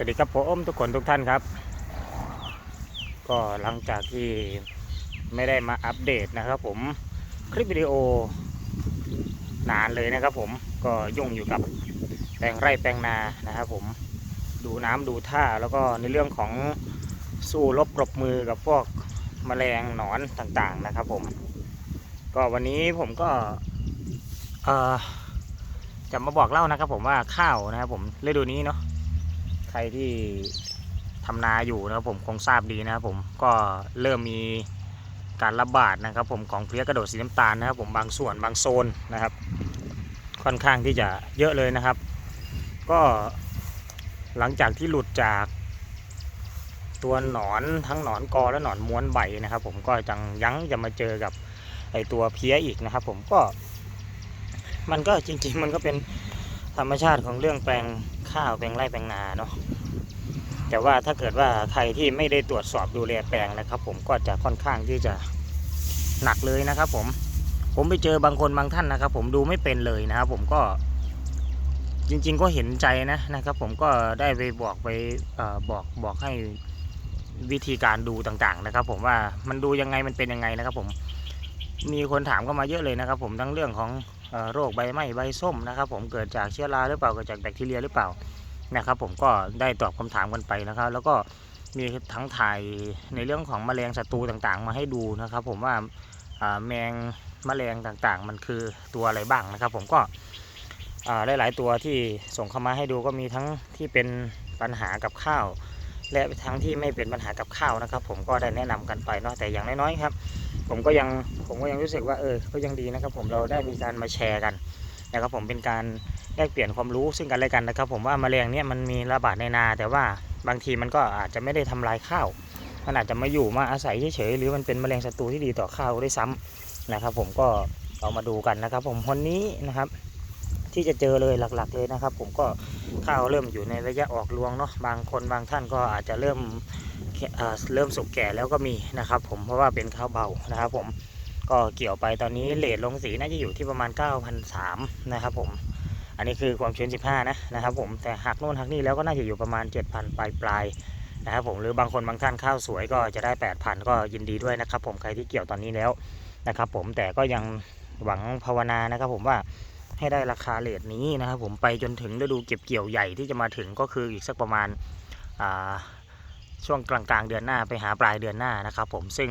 สวัสดีครับผมทุกคนทุกท่านครับ ก็หลังจากที่ไม่ได้มาอัปเดตนะครับผมคลิปวิดีโอนานเลยนะครับผมก็ยุ่งอยู่กับแปลงไร่แปลงนานะครับผมดูน้ำดูท่าแล้วก็ในเรื่องของสู้รบปรบมือกับพวกแมลงหนอนต่างๆนะครับผม ก็วันนี้ผมก็จะมาบอกเล่านะครับผมว่าข้าวนะครับผมฤดูนี้เนาะ รที่ทำนาอยู่นะครับผมคงทราบดีนะครับผมก็เริ่มมีการระบาดนะครับ ผมของเพลี้ยกระโดดสีน้ำตาลนะครับ ผมบางส่วนบางโซนนะครับ ค่อนข้างที่จะเยอะเลยนะครับ ก็หลังจากที่หลุดจากตัวหนอนทั้งหนอนกอและหนอนม้วนใบนะครับ ผมก็จังยั้งจะมาเจอกับไอตัวเพี้ยอีกนะครับ ผมก็มันก็จริงๆมันก็เป็นธรรมชาติของเรื่องแปลง ข้าวแปลงไร่แปลงนาเนาะแต่ว่าถ้าเกิดว่าใครที่ไม่ได้ตรวจสอบดูแลแปลงนะครับ ผมก็จะค่อนข้างที่จะหนักเลยนะครับ ผมผมไปเจอบางคนบางท่านนะครับ ผมดูไม่เป็นเลยนะครับ ผมก็จริง ๆ ก็เห็นใจนะนะครับ ผมก็ได้ไปบอกไปอบอกบอกให้วิธีการดูต่างๆนะครับ ผมว่ามันดูยังไงมันเป็นยังไงนะครับ ผมมีคนถามเข้ามาเยอะเลยนะครับ ผมทั้งเรื่องของ โรคใบไหม้ใบส้มนะครับ ผมเกิดจากเชื้อราหรือเปล่าเกิดจากแบคทีเรียหรือเปล่านะครับ ผมก็ได้ตอบคำถามกันไปนะครับ แล้วก็มีทั้งถ่ายในเรื่องของแมลงศัตรูต่างๆ มาให้ดูนะครับ ผมว่าแมงแมลงต่างๆ มันคือตัวอะไรบ้างนะครับ ผมก็หลายๆตัวที่ส่งเข้ามาให้ดูก็มีทั้งที่เป็นปัญหากับข้าว และทั้งที่ไม่เป็นปัญหากับข้าวนะครับ ผมก็ได้แนะนำกันไปเนาะแต่อย่างน้อยๆครับ ผมก็ยังผมก็ยังรู้สึกว่าเออก็ยังดีนะครับ ผมเราได้มีการมาแชร์กันนะครับ ผมเป็นการแลกเปลี่ยนความรู้ซึ่งกันและกันนะครับ ผมว่าแมลงเนี่ยมันมีระบาดในนา แต่ว่าบางทีมันก็อาจจะไม่ได้ทำลายข้าว มันอาจจะมาอยู่มาอาศัยเฉยๆหรือมันเป็นแมลงศัตรูที่ดีต่อข้าวได้ซ้ำนะครับ ผมก็เอามาดูกันนะครับ ผมวันนี้นะครับที่จะเจอเลยหลักๆ เลยนะครับ ผมก็ข้าวเริ่มอยู่ในระยะออกรวงเนาะบางคนบางท่านก็อาจจะเริ่ม เริ่มสุกแก่แล้วก็มีนะครับผมเพราะว่าเป็นข้าวเบานะครับผมก็เกี่ยวไปตอนนี้เลทลงสีน่าจะอยู่ที่ประมาณ 9,003นะครับผมอันนี้คือความชื้น 15 นะนะครับผมแต่หักโน่นหักนี่แล้วก็น่าจะอยู่ประมาณ 7,000 ปลายปลายนะครับผมหรือบางคนบางท่านข้าวสวยก็จะได้ 8,000 ก็ยินดีด้วยนะครับผมใครที่เกี่ยวตอนนี้แล้วนะครับผมแต่ก็ยังหวังภาวนานะครับผมว่าให้ได้ราคาเลทนี้นะครับผมไปจนถึงฤดูเก็บเกี่ยวใหญ่ที่จะมาถึงก็คืออีกสักประมาณอ่า ช่วงกลางๆเดือนหน้าไปหาปลายเดือนหน้านะครับผมซึ่ง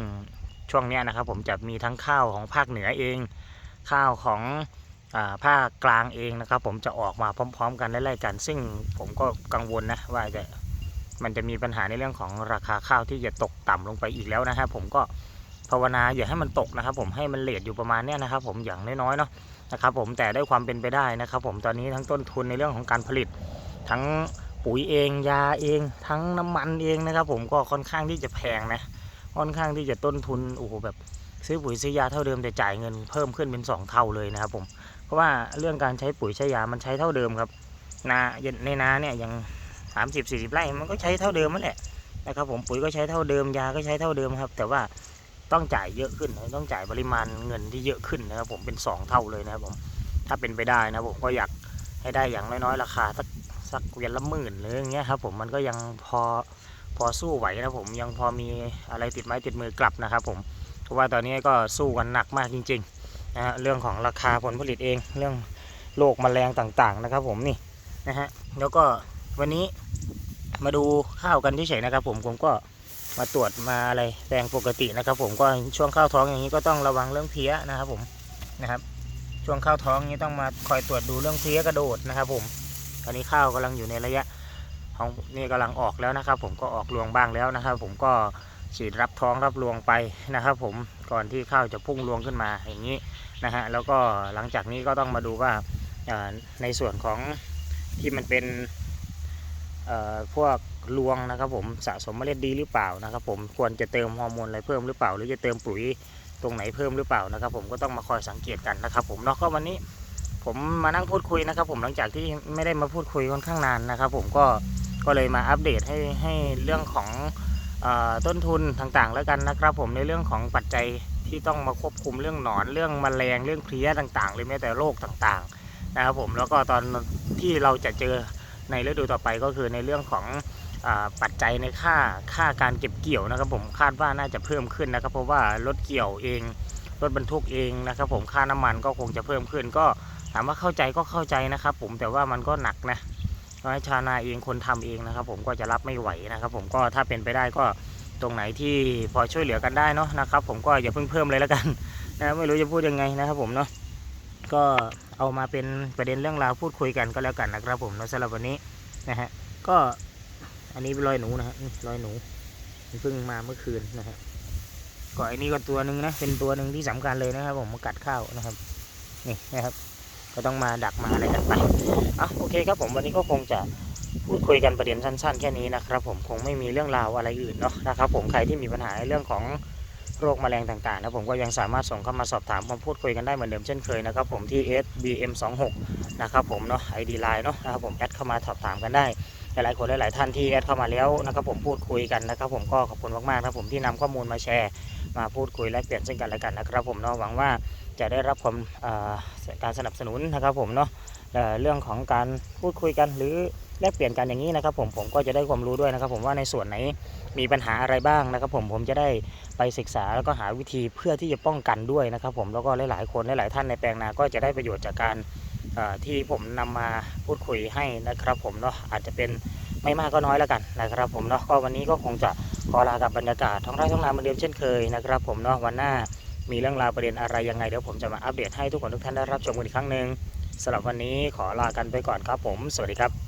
ช่วงนี้นะครับผมจะมีทั้งข้าวของภาคเหนือเอง ข้าวของอภาคกลางเองนะครับ ผมจะออกมาพร้อม ๆ กันไล่ๆกัน ซึ่งผมก็กังวลนะว่าจะมันจะมีปัญหาในเรื่องของราคาข้าวที่จะตกต่ำลงไปอีกแล้วนะครับผมก็ภาวนาอย่าให้มันตกนะครับ ผมให้มันเลทอยู่ประมาณเนี้ยนะครับ ผมอย่างน้อยๆเนาะนะครับ ผมแต่ด้วยความเป็นไปได้นะครับ ผมตอนนี้ทั้งต้นทุนในเรื่องของการผลิตทั้ง ปุ๋ยเองยาเองทั้งน้ำมันเองนะครับ ผมก็ค่อนข้างที่จะแพงนะค่อนข้างที่จะต้นทุนโอ้โหแบบซื้อปุ๋ยซื้อยาเท่าเดิมแต่จ่ายเงินเพิ่มขึ้นเป็น 2 เท่าเลยนะครับ ผมเพราะว่าเรื่องการใช้ปุ๋ยใช้ยามันใช้เท่าเดิมครับนาในนาเนี่ยอย่าง30 40ไร่มันก็ใช้เท่าเดิมนั่นแหละนะครับผมปุ๋ยก็ใช้เท่าเดิมยาก็ใช้เท่าเดิมครับ แต่ว่าต้องจ่ายเยอะขึ้นต้องจ่ายปริมาณเงินที่เยอะขึ้นนะครับผมเป็น 2 เท่าเลยนะครับผมถ้าเป็นไปได้นะผมก็อยากให้ได้อย่างน้อยๆ ราคาสัก สักเวียนละหมื่นหรืออย่างเงี้ยครับผมมันก็ยังพอพอสู้ไหวนะผมยังพอมีอะไรติดไม้ติดมือกลับนะครับผมเพราะว่าตอนนี้ก็สู้กันหนักมากจริงๆนะฮะเรื่องของราคาผลผลิตเองเรื่องโรคแมลงต่างๆนะครับผมนี่นะฮะแล้วก็วันนี้มาดูข้าวกันเฉยๆนะครับ ผมผมก็มาตรวจมาอะไรแปลงปกตินะครับ ผมก็ช่วงข้าวท้องอย่างนี้ก็ต้องระวังเรื่องเพี้ยนะครับผมนะครับ ช่วงข้าวท้องนี้ต้องมาคอยตรวจดูเรื่องเพี้ยกระโดดนะครับ ผม อนนี้ข้าวกำลังอยู่ในระยะของนี่กำลังออกแล้วนะครับ ผมก็ออกรวงบ้างแล้วนะครับ ผมก็ฉีดรับท้องรับรวงไปนะครับ ผมก่อนที่ข้าวจะพุ่งรวงขึ้นมาอย่างนี้นะฮะแล้วก็หลังจากนี้ก็ต้องมาดูว่าในส่วนของที่มันเป็นพวกรวงนะครับ ผมสะสมเมล็ดดีหรือเปล่านะครับ ผมควรจะเติมฮอร์โมนอะไรเพิ่มหรือเปล่า หรือจะเติมปุ๋ยตรงไหนเพิ่มหรือเปล่านะครับ ผมก็ต้องมาคอยสังเกตกันนะครับ ผมเนาะก็วันนี้ ผมมานั่งพูดคุยนะครับ ผมหลังจากที่ไม่ได้มาพูดคุยค่อนข้างนานนะครับ ผมก็ก็เลยมาอัปเดตให้ให้เรื่องของอต้นทุนต่างๆ แล้วกันนะครับ ผมในเรื่องของปัจจัยที่ต้องมาควบคุมเรื่องหนอนเรื่องแมลงเรื่องเพลี้ยต่างๆหรือแม้แต่โรคต่างๆนะครับผมแล้วก็ตอนที่เราจะเจอในฤดูต่อไปก็คือในเรื่องของปัจจัยในค่าค่าการเก็บเกี่ยวนะครับ ผมคาดว่าน่าจะเพิ่มขึ้นนะครับ เพราะว่ารถเกี่ยวเองรถบรรทุกเองนะครับ ผมค่าน้ำมันก็คงจะเพิ่มขึ้นก็ามว่าเข้าใจก็เข้าใจนะครับ ผมแต่ว่ามันก็หนักนะน้อยชาวนาเองคนทำเองนะครับ ผมก็จะรับไม่ไหวนะครับ ผมก็ถ้าเป็นไปได้ก็ตรงไหนที่พอช่วยเหลือกันได้เนาะนะครับ ผมก็อย่าเพิ่งเพิ่มเลยแล้วกันนะไม่รู้จะพูดยังไงนะครับ ผมเนาะก็เอามาเป็นประเด็นเรื่องราวพูดคุยกันก็แล้วกันนะครับ ผมเนาะสำหรับวันนี้นะฮะก็อันนี้เป็นรอยหนูนะฮะรอยหนูเพิ่งมาเมื่อคืนนะฮะก็อันนี้ก็ตัวหนึ่งนะเป็นตัวหนึ่งที่สำคัญเลยนะครับ ผมมากัดข้าวนะครับนี่นะครับ ก็ต้องมาดักมาอะไรกันไปอะโอเคครับผมวันนี้ก็คงจะพูดคุยกันประเด็นสั้น ๆ แค่นี้นะครับผมคงไม่มีเรื่องราวอะไรอื่นเนาะนะครับผมใครที่มีปัญหาในเรื่องของโรคแมลงต่างๆนะผมก็ยังสามารถส่งเข้ามาสอบถามมาพูดคุยกันได้เหมือนเดิมเช่นเคยนะครับผมที่ SBM26 นะครับผมเนาะ ID Line เนาะนะครับผมแอดเข้ามาสอบถามกันได้หลายๆคนหลายๆท่านที่แอดเข้ามาแล้วนะครับผมพูดคุยกันนะครับผมก็ขอบคุณมากๆนะครับผมที่นำข้อมูลมาแชร์ มาพูดคุยแลกเปลี่ยนซึ่งกันและกันนะครับผมเนาะหวังว่า จะได้รับความการสนับสนุนนะครับผมเนาะเเรื่องของการพูดคุยกันหรือแลกเปลี่ยนกันอย่างนี้นะครับผมผมก็จะได้ความรู้ด้วยนะครับ ผมว่าในส่วนไหนมีปัญหาอะไรบ้างนะครับ ผมผมจะได้ไปศึกษาแล้วก็หาวิธีเพื่อที่จะป้องกันด้วยนะครับ ผมแล้วก็หลายๆคนหลายๆท่านในแปลงนาก็จะได้ประโยชน์จากการที่ผมนำมาพูดคุยให้นะครับ ผมเนาะอาจจะเป็นไม่มากก็น้อยแล้วกันนะครับ ผมเนาะก็วันนี้ก็คงจะขอลากับบรรยากาศท้องไร่ท้องนาเหมือนเดิมเช่นเคยนะครับ ผมเนาะวันหน้า มีเรื่องราวประเด็นอะไรยังไงเดี๋ยวผมจะมาอัปเดตให้ทุกคนทุกท่านได้รับชมกันอีกครั้งหนึ่งสำหรับวันนี้ขอลากันไปก่อนครับผม สวัสดีครับ